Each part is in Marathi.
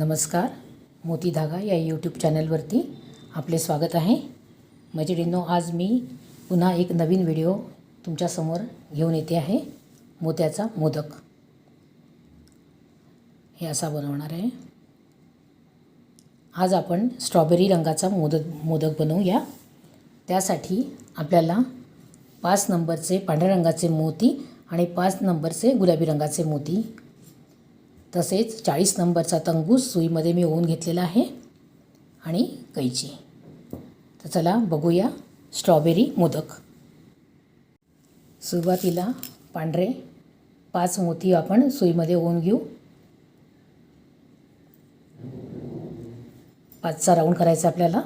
नमस्कार मोती धागा या यूट्यूब चॅनलवरती आपले स्वागत आहे. मैत्रिणींनो आज मी पुन्हा एक नवीन व्हिडिओ तुमच्यासमोर घेऊन येते आहे. मोत्याचा मोदक. हे असा बनवणार आहे. आज आपण स्ट्रॉबेरी रंगाचा मोदक मोदक बनवूया. त्यासाठी आपल्याला पाच नंबरचे पांढऱ्या रंगाचे मोती आणि पाच नंबरचे गुलाबी रंगाचे मोती तसेच चाळीस नंबरचा तंगूस सुईमध्ये मी ओवून घेतलेला आहे आणि कैची. तर चला बघूया स्ट्रॉबेरी मोदक. सुरुवातीला पांढरे पाच मोती आपण सुईमध्ये ओवून घेऊ. पाचचा राऊंड करायचा आपल्याला.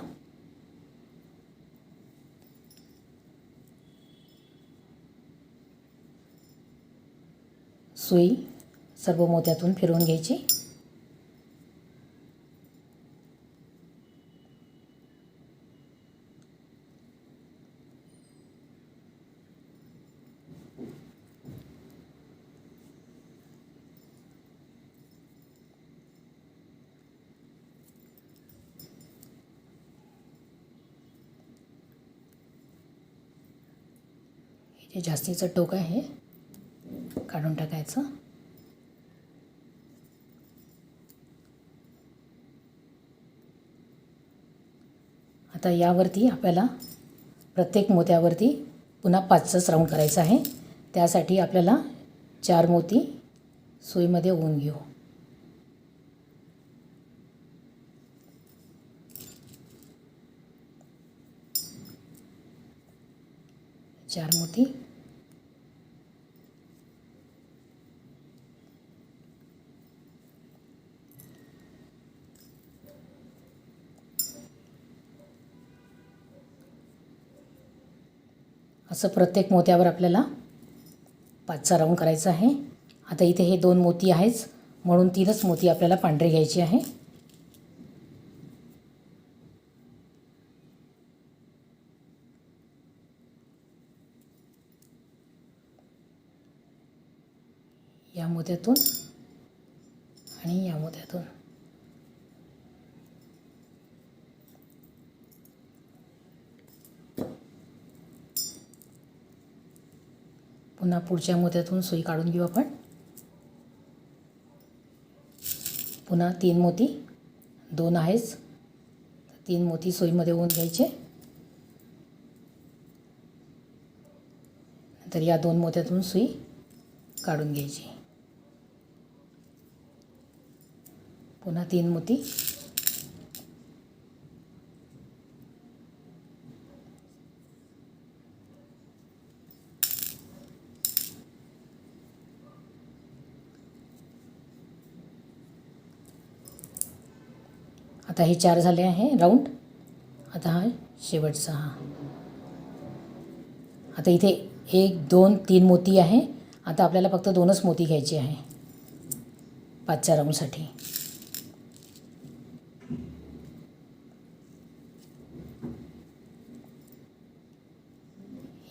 सुई सर्व मोत्यातून फिरवून घ्यायची. हे जास्तीचं टोक आहे काढून टाकायचं. आता यावरती आपल्याला प्रत्येक मोत्यावरती पुन्हा पाचच राऊंड करायचं आहे. त्यासाठी आपल्याला चार मोती सुईमध्ये होऊन घेऊ. चार मोती. असं प्रत्येक मोत्यावर आपल्याला पाचचा राऊंड करायचा आहे. आता इथे हे दोन मोती आहेच. म्हणून तीनच मोती आपल्याला पांढरे घ्यायची आहे. या मोत्यातून आणि या मोत्यातून. पुन्हा पुढच्या मोत्यातून सुई काढून घेऊ आपण. पुन्हा तीन मोती. दोन आहेच. तीन मोती सुईमध्ये होऊन घ्यायचे. नंतर या दोन मोत्यातून सुई काढून घ्यायची. पुन्हा तीन मोती. आता हे चार झाले आहे राऊंड आता हा शेवटचा हा. आता इथे एक दोन तीन मोती आहे. आता आपल्याला फक्त दोनच मोती घ्यायची आहे. पाचच्या राऊंडसाठी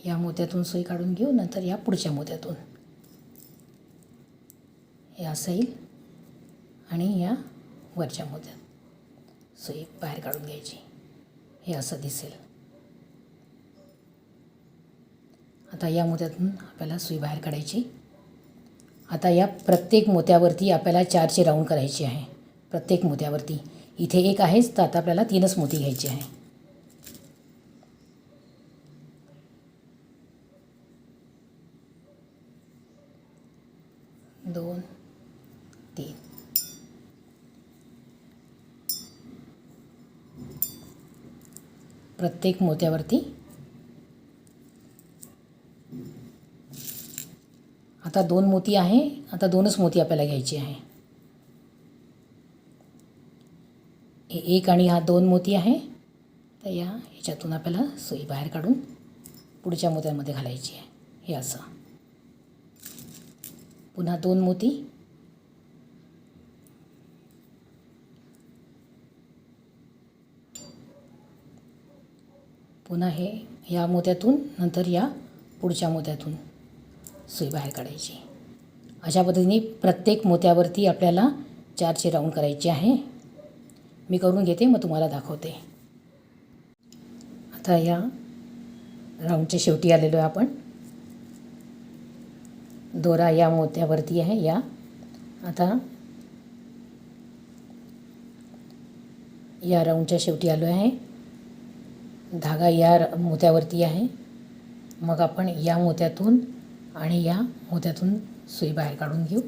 या मोत्यातून सुई काढून घेऊ नंतर या पुढच्या मोत्यातून. हे असेल आणि या वरच्या मोत्यात. सुई बाहेर काढून घ्यायची. हे असं दिसेल. आता या मोत्यातून आपल्याला सुई बाहेर काढायची. आता या प्रत्येक मोत्यावरती आपल्याला चारचे राऊंड करायचे आहे. प्रत्येक मोत्यावरती. इथे एक आहेच तर आता आपल्याला तीनच मोती घ्यायची आहे. दोन तीन प्रत्येक मोत्यावरती. आता दोन मोती आहे आता दोनच मोती आपल्याला घ्यायची आहे. हे एक आणि हा दोन मोती आहे तर या ह्याच्यातून आपल्याला सुई बाहेर काढून पुढच्या मोत्यांमध्ये घालायची आहे. हे असं. पुन्हा दोन मोती. पुन्हा हे या मोत्यातून नंतर या पुढच्या मोत्यातून सुई बाहेर काढायची. अशा पद्धतीने प्रत्येक मोत्यावरती आपल्याला चारशे राऊंड करायचे आहे. मी करून घेते मग तुम्हाला दाखवते. आता या राऊंडच्या शेवटी आलेलो आहे आपण. दोरा या मोत्यावरती आहे या. आता या राऊंडच्या शेवटी आलो आहे. धागा या र- मोत्यावरती आहे. मग आपण या मोत्यातून आणि या मोत्यातून सुई बाहेर काढून घेऊ.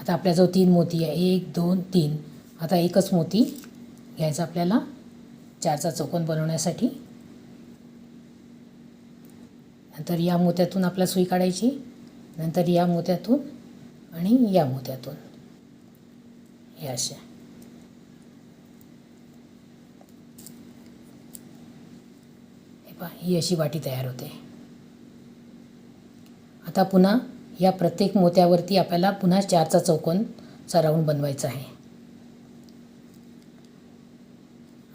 आता आपल्याजवळ तीन मोती आहे. एक दोन तीन. आता एकच मोती घ्यायचा आपल्याला. चारचा चौकोन बनवण्यासाठी. नंतर या मोत्यातून आपला सुई काढायची. नंतर या मोत्यातून आणि या मोत्यातून. हे अशा. ही अशी वाटी तयार होते. आता पुन्हा या प्रत्येक मोत्यावरती आपल्याला पुन्हा चारचा चौकोन सराऊंड बनवायचा आहे.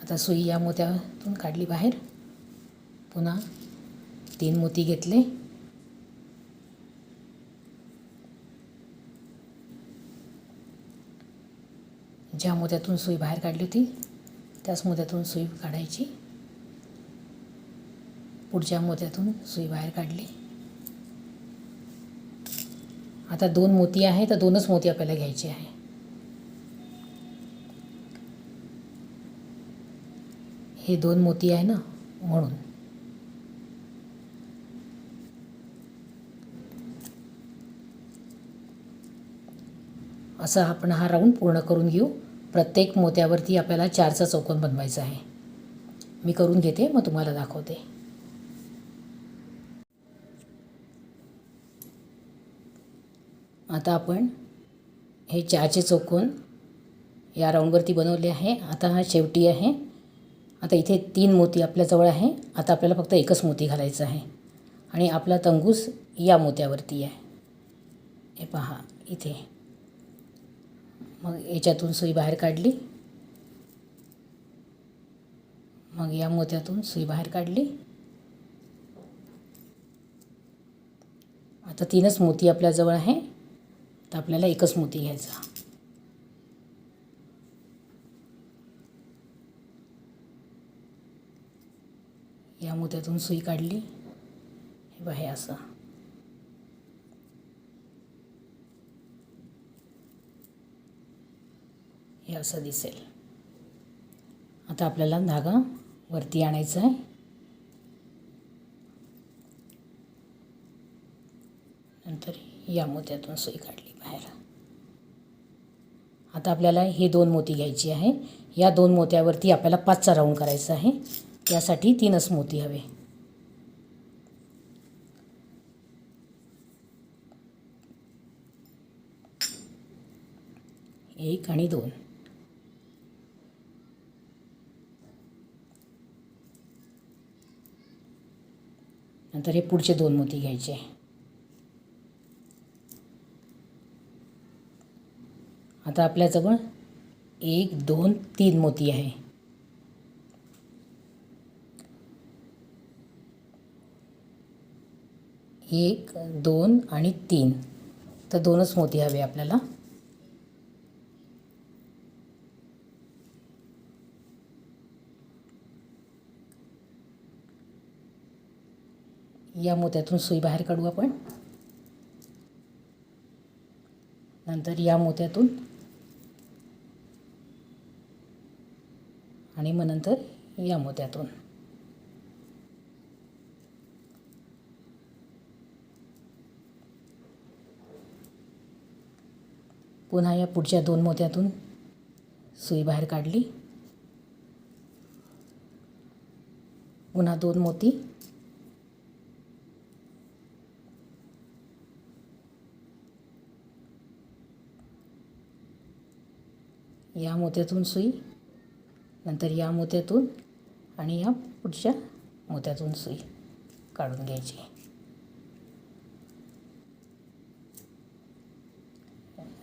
आता सुई या मोत्यातून काढली बाहेर. पुन्हा तीन मोती घेतले. ज्या मोत्यातून सुई बाहेर काढली होती त्याच मोत्यातून सुई काढायची. पुढच्या मोत्यातून सुई बाहेर काढली. आता दोन मोती आहे तर दोनच मोती आपल्याला घ्यायचे आहे. हे दोन मोती आहे ना म्हणून. असं आपण हा राऊंड पूर्ण करून घेऊ. प्रत्येक मोत्यावरती आपल्याला चारचा चौकोन बनवायचा आहे. मी करून घेते मग तुम्हाला दाखवते. आता आपण हे चहाचे चौकोन या राऊंडवरती बनवले आहे. आता हा शेवटी आहे. आता इथे तीन मोती आपल्याजवळ आहे. आता आपल्याला फक्त एकच मोती घालायचं आहे. आणि आपला तंगूस या मोत्यावरती आहे. हे पहा इथे. मग याच्यातून सुई बाहेर काढली. मग या मोत्यातून सुई बाहेर काढली. आता तीनच मोती आपल्याजवळ आहे. तर आपल्याला एकच मोती घ्यायचा. या मोत्यातून सुई काढली. हे बघा हे असं. हे असं दिसेल. आता आपल्याला धागा वरती आणायचा आहे. नंतर या मोत्यातून सुई काढली. बाहेर. आता आपल्याला हे दोन मोती घ्यायची आहे. या दोन मोत्यावरती आपल्याला पाचचा राऊंड करायचा आहे. त्यासाठी तीनच मोती हवे. एक आणि दोन. नंतर हे पुढचे दोन मोती घ्यायचे. आहे आता आपल्याजवळ एक दोन तीन मोती आहे. एक दोन आणि तीन. तर दोनच मोती हवे आपल्याला. या मोत्यातून सुई बाहेर काढू आपण. नंतर या मोत्यातून आणि मग नंतर या मोत्यातून पुन्हा या पुढच्या दोन मोत्यातून सुई बाहेर काढली. पुन्हा दोन मोती. या मोत्यातून सुई. नंतर या मोत्यातून आणि या पुढच्या मोत्यातून सुई काढून घ्यायची.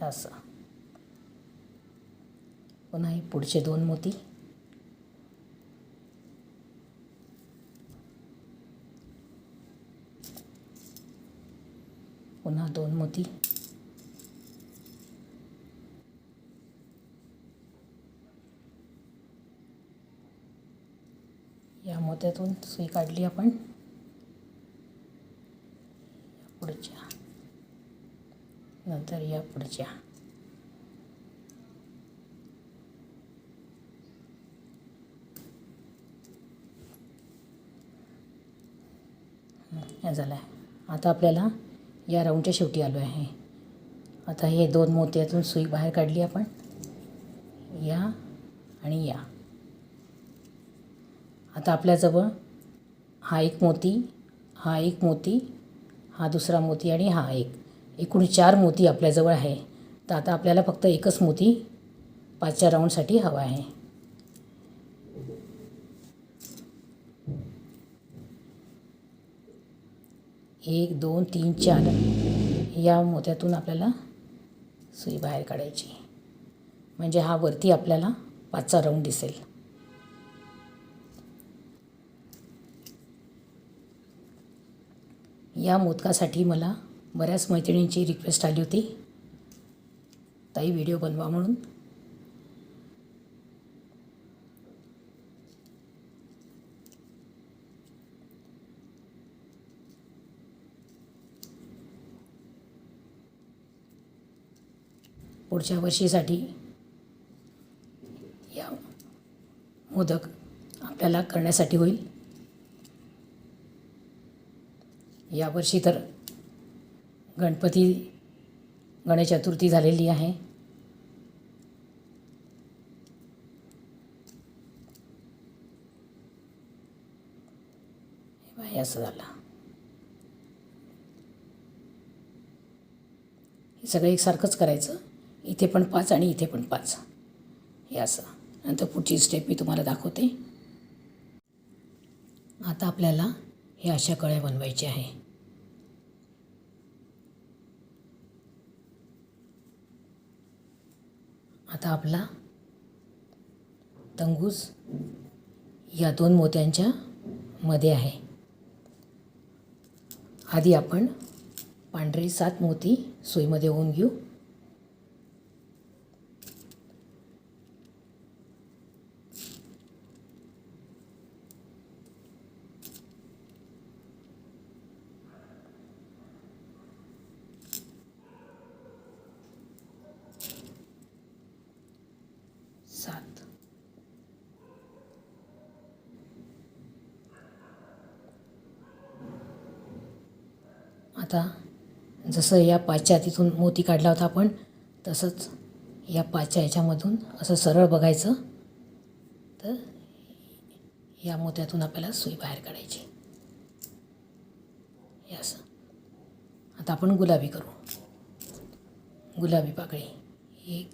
असं. पुन्हा हे पुढचे दोन मोती. पुन्हा दोन मोती. या मोत्यातून सुई काढली आपण. पुढच्या. नंतर या पुढच्या. या झाला आता आपल्याला या राऊंडच्या शेवटी आलो आहे. आता हे दोन मोत्यातून सुई बाहेर काढली आपण. या आणि या. आता आपल्याजवळ हा एक मोती हा एक मोती हा दुसरा मोती आणि हा एक. एकूण चार मोती आपल्याजवळ आहे. तर आता आपल्याला फक्त एकच मोती पाचच्या राऊंडसाठी हवा आहे. एक दोन तीन चार. या मोत्यातून आपल्याला सुई बाहेर काढायची. म्हणजे हा वरती आपल्याला पाचचा राऊंड दिसेल. या मोदकासाठी मला बऱ्याच मैत्रिणींची रिक्वेस्ट आली होती. ताई व्हिडिओ बनवा म्हणून. पुढच्या वर्षीसाठी या मोदक आपल्याला करण्यासाठी होईल. यावर्षी तर गणपती गणेश चतुर्थी झालेली आहे. हे असं झालं. हे सगळं एकसारखंच करायचं. इथे पण पाच आणि इथे पण पाच. हे असं. नंतर पुढची स्टेप मी तुम्हाला दाखवते. आता आपल्याला हे अशा कळ्या बनवायच्या आहे. आता आपला तंगूस या दोन मोत्यांच्या मध्ये आहे. आधी आपण पांढरे सात मोती सुईमध्ये होऊन घेऊ सात आता जसं या पाचच्या तिथून मोती काढला होता आपण तसंच या पाचच्या ह्याच्यामधून असं सरळ बघायचं तर या मोत्यातून आपल्याला सुई बाहेर काढायची. हे असं. आता आपण गुलाबी करू. गुलाबी पाकळी. एक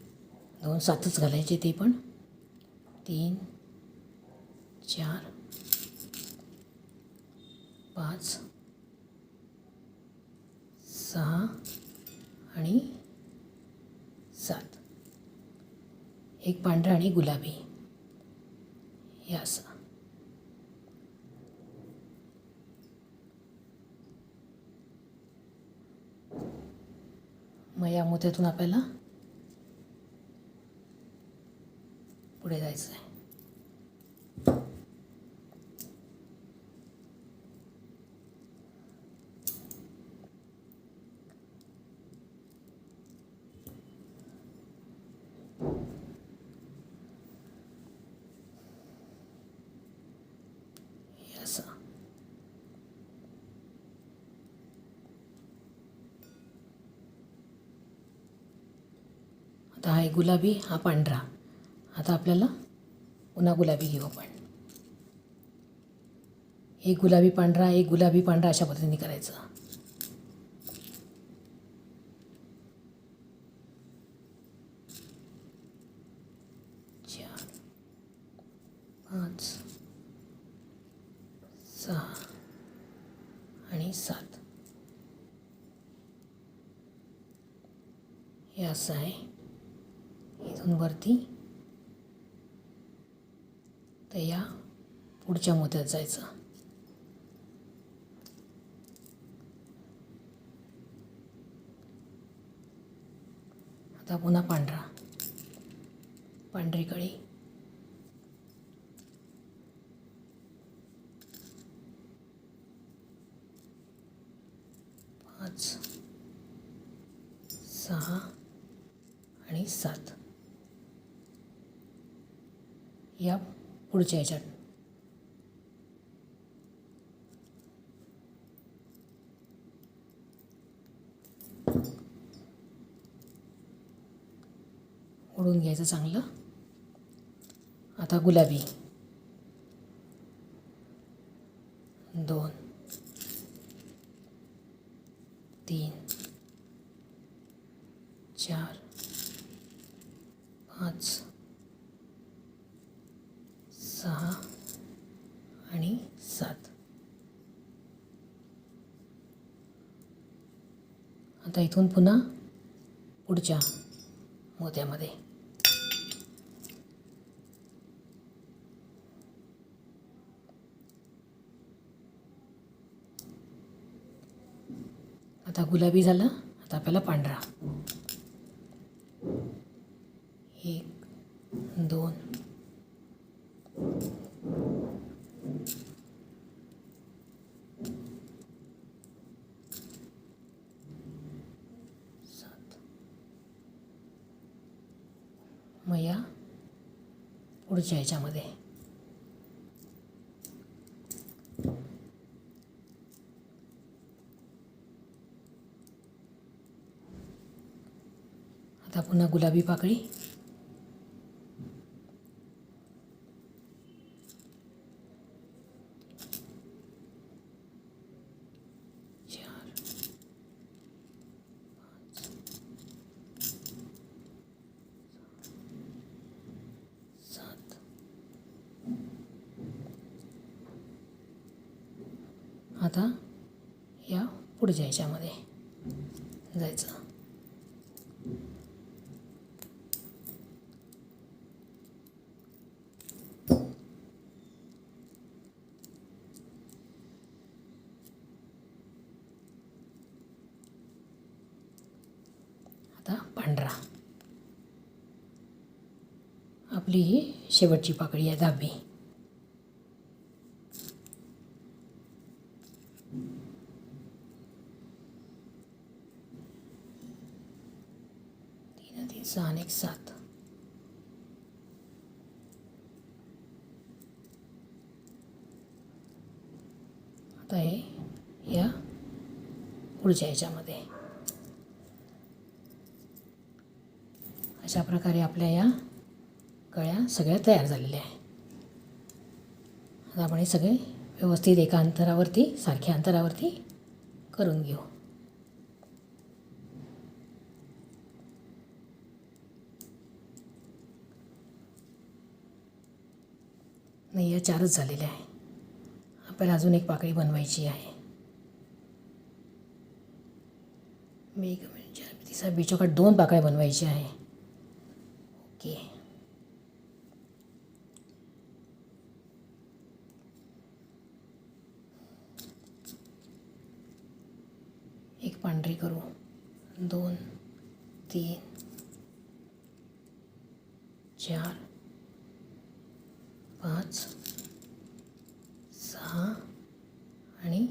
दोन सातच घालायचे ते पण. तीन चार पाच सहा आणि सात. एक पांढरा आणि गुलाबी. हे असं मग या मोत्यातून आपल्याला पुढे जायचं आहे हे असं आता हा एक गुलाबी हा पांढरा. आता आपल्याला पुन्हा गुलाबी घेऊ आपण. एक गुलाबी पांढरा एक गुलाबी पांढरा अशा पद्धतीने करायचं. पुढच्या मुद्द्यात जायचं. आता पुन्हा पांढरा. पांढरी कळी. पाच सहा आणि सात. या पुढच्या याच्यात. करायचं चांगलं? आता गुलाबी. दोन. तीन. चार. पाच. सहा. आणि सात. आता इथून पुन्हा पुढच्या मोत्यामध्ये. आता गुलाबी झालं आता आपल्याला पांढरा. एक दोन. सात. मग या पुढच्या ह्याच्यामध्ये आता पुन्हा गुलाबी पाकळी. चार पाच सात आता या पुढच्या ह्याच्यामध्ये जायचं आता पांढरा आपली ही शेवटची पाकळी आहे दहावी तीन तीन सहा आणि एक सात. आता हे या पुढच्या ह्याच्यामध्ये. अशा प्रकारे आपल्या या कळ्या? सगळ्या तयार झालेल्या आहे आता आपण हे सगळे व्यवस्थित एका अंतरावरती सारख्या अंतरावरती करून घेऊ. नाही या चारच झालेल्या आहे आपल्याला अजून एक पाकळी बनवायची आहे. मी एक मिनिट चार तिसरा बिचोकाट दोन पाकळ्या बनवायच्या आहे. ओके एक पांढरी करू. दोन तीन चार पाच सहा आणि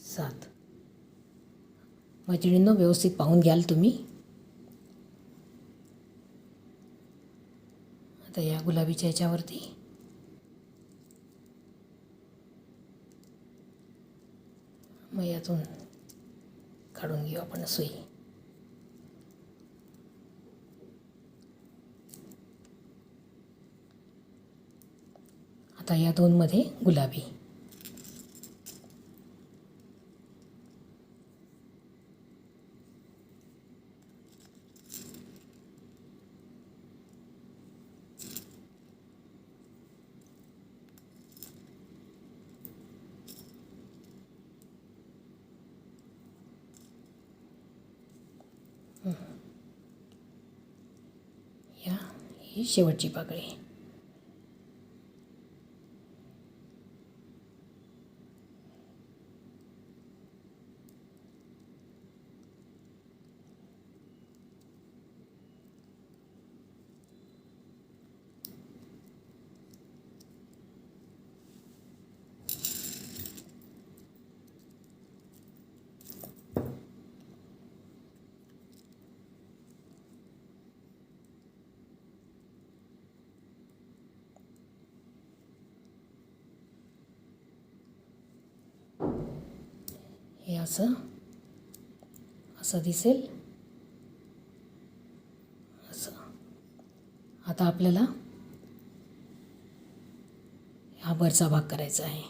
सात. मैत्रिणींनो व्यवस्थित पाहून घ्याल तुम्ही. आता या गुलाबीच्या ह्याच्यावरती मग यातून काढून घेऊ आपण सुई आता या दोनमध्ये गुलाबी. या ही शेवटची पाकळी. असं. असं दिसेल. असं. आता आपल्याला हा वरचा भाग करायचा आहे.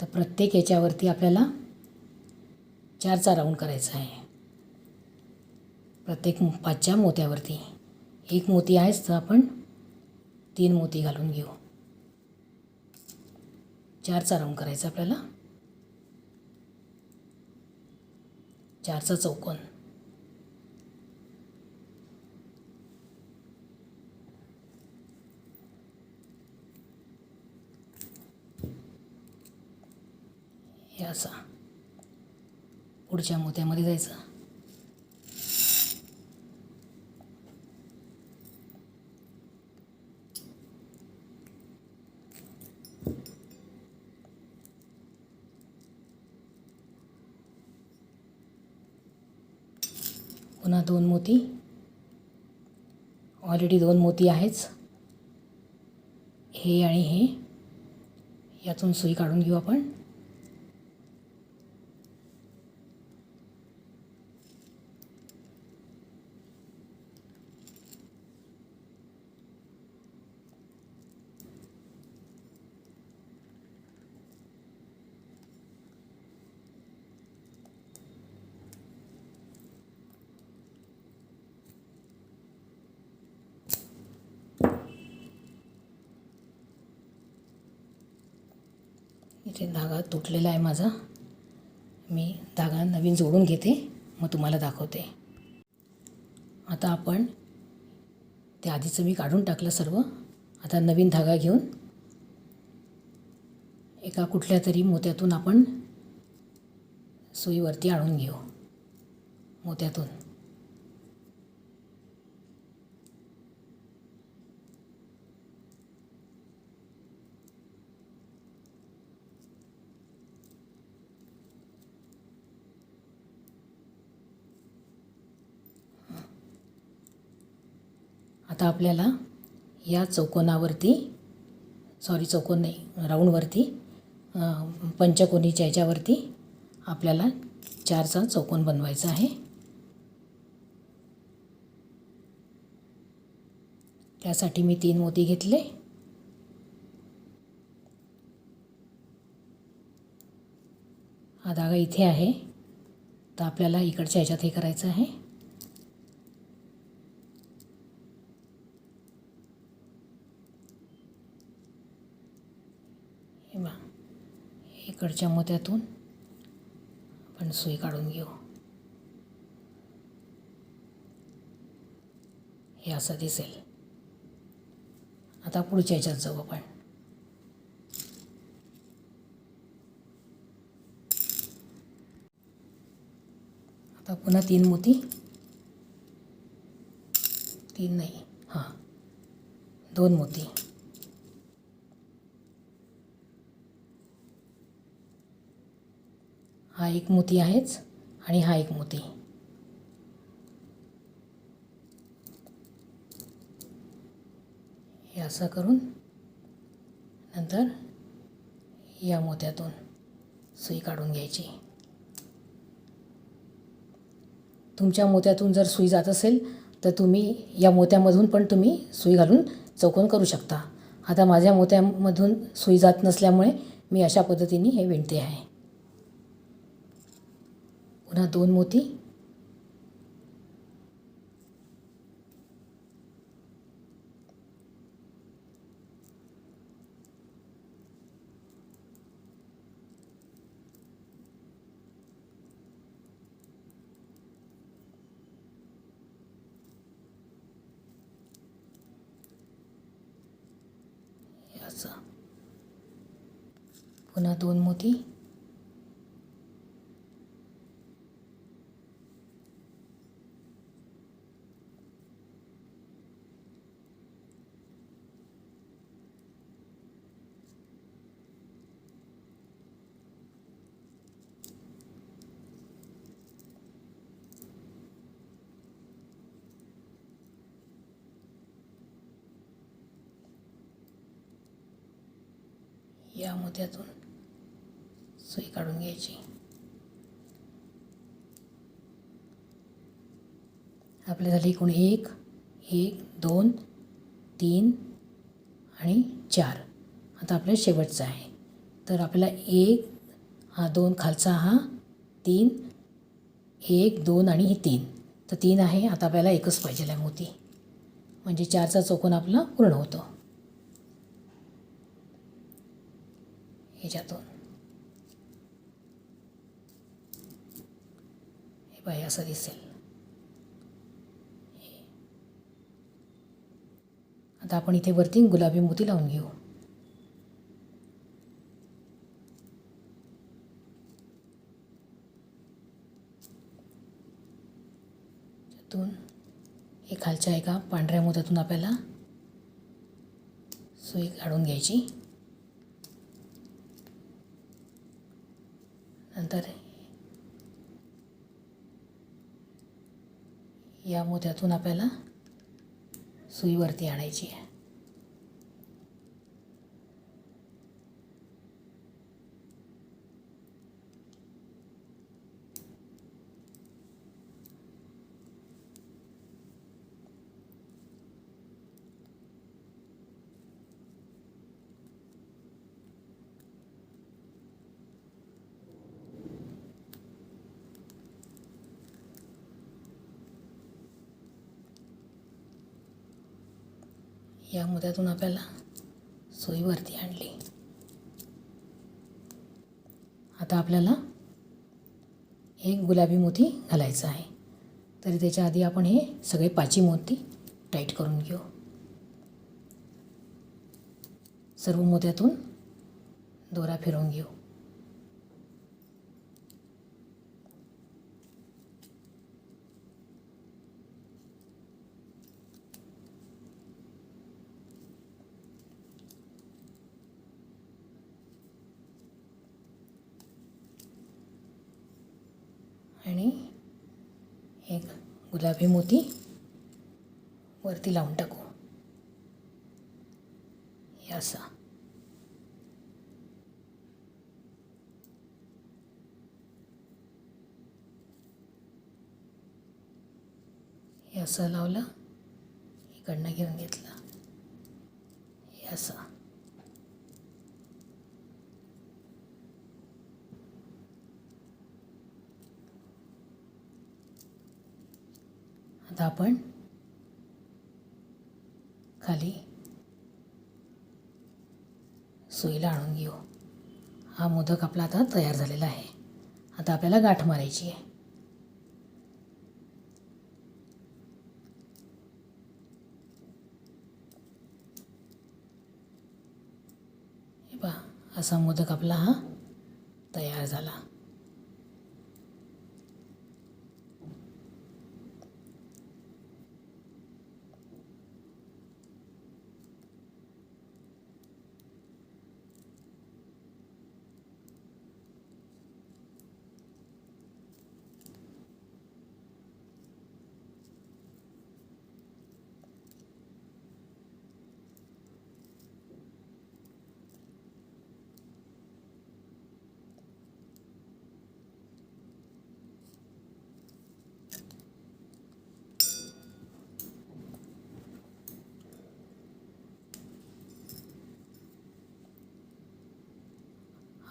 तर प्रत्येक याच्यावरती आपल्याला चारचा राऊंड करायचा आहे. प्रत्येक पाचच्या मोत्यावरती. एक मोती आहेच तर आपण तीन मोती घालून घेऊ. चारचा राऊंड करायचा आपल्याला. चारचा चौकोन. हे असा. पुढच्या मोत्यामध्ये जायचं. पुन्हा दोन मोती. ऑलरेडी दोन मोती आहेच. हे आणि हे. यातून सुई काढून घेऊ आपण इथे धागा तुटलेला आहे माझा. मी धागा नवीन जोडून घेते मग तुम्हाला दाखवते. आता आपण ते आधीचं मी काढून टाकलं सर्व. आता नवीन धागा घेऊन एका कुठल्या तरी मोत्यातून आपण सुईवरती आणून घेऊ. मोत्यातून. आता आपल्याला या चौकोनावरती सॉरी चौकोन नाही राऊंडवरती पंचकोनीच्या याच्यावरती आपल्याला चारचा चौकोन बनवायचा आहे. त्यासाठी मी तीन मोती घेतले. हा धागा इथे आहे. तर आपल्याला इकडच्या ह्याच्यात हे करायचं आहे. हे बा इकडच्या मोत्यातून आपण सुई काढून घेऊ. हे असं दिसेल. आता पुढच्या ह्याच्यात जाऊ आपण. आता पुन्हा तीन मोती. तीन नाही हां. दोन मोती. हा एक मोती आहेच आणि हा एक मोती. हे असं करून नंतर या मोत्यातून सुई काढून घ्यायची. तुमच्या मोत्यातून जर सुई जात असेल तर तुम्ही या मोत्यामधून पण तुम्ही सुई घालून चौकोन करू शकता. आता माझ्या मोत्यामधून सुई जात नसल्यामुळे मी अशा पद्धतीने हे विणते आहे. पुन्हा दोन मोती. पुन्हा दोन मोती. या मोत्यातून सुई काढून घ्यायची. आपले झाले एकूण एक एक दोन तीन आणि चार. आता आपल्या शेवटचा आहे. तर आपल्याला एक हा दोन खालचा हा तीन एक दोन आणि ही तीन. तर तीन आहे आता आपल्याला एकच पाहिजे आहे मोती. म्हणजे चारचा चौकोन आपला पूर्ण होतो. ह्याच्यातून हे बाय असं दिसेल. आता आपण इथे वरती गुलाबी मोती लावून घेऊ. त्यातून हे खालच्या एका पांढऱ्या मोत्यातून आपल्याला सुई काढून घ्यायची. अंतर या मोत्यातून आपल्याला सुईवरती आणायची आहे. या आपल्याला सोयीवरती वरती आणली. आता आपल्याला एक गुलाबी मोती घालायचं आहे. तरी त्याच्या आधी आपण हे सगळे पाची मोती टाईट करून घेऊ. सर्व मोत्यातून दोरा फिरवून घेऊ आणि एक गुलाबी मोती वरती लावून टाकू. हे असा. हे असं लावलं इकडनं घेऊन घेतलं. हे असं. आता आपण खाली सुईला आणून घेऊ. हा मोदक आपला आता तयार झालेला आहे. आता आपल्याला गाठ मारायची आहे. असा मोदक आपला हा तयार झाला.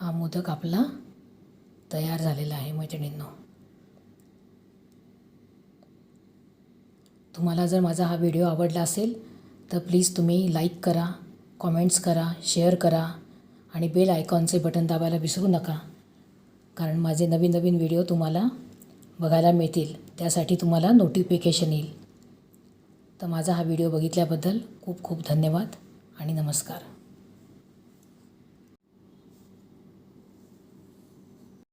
हा मोदक आपला तयार झालेला आहे मैत्रिणींनो. तुम्हाला जर माझा हा व्हिडिओ आवडला असेल तर प्लीज तुम्ही लाईक करा कॉमेंट्स करा शेअर करा आणि बेल आयकॉनचे बटन दाबायला विसरू नका. कारण माझे नवीन नवीन व्हिडिओ तुम्हाला बघायला मिळतील त्यासाठी तुम्हाला नोटिफिकेशन येईल. तर माझा हा व्हिडिओ बघितल्याबद्दल खूप खूप धन्यवाद आणि नमस्कार.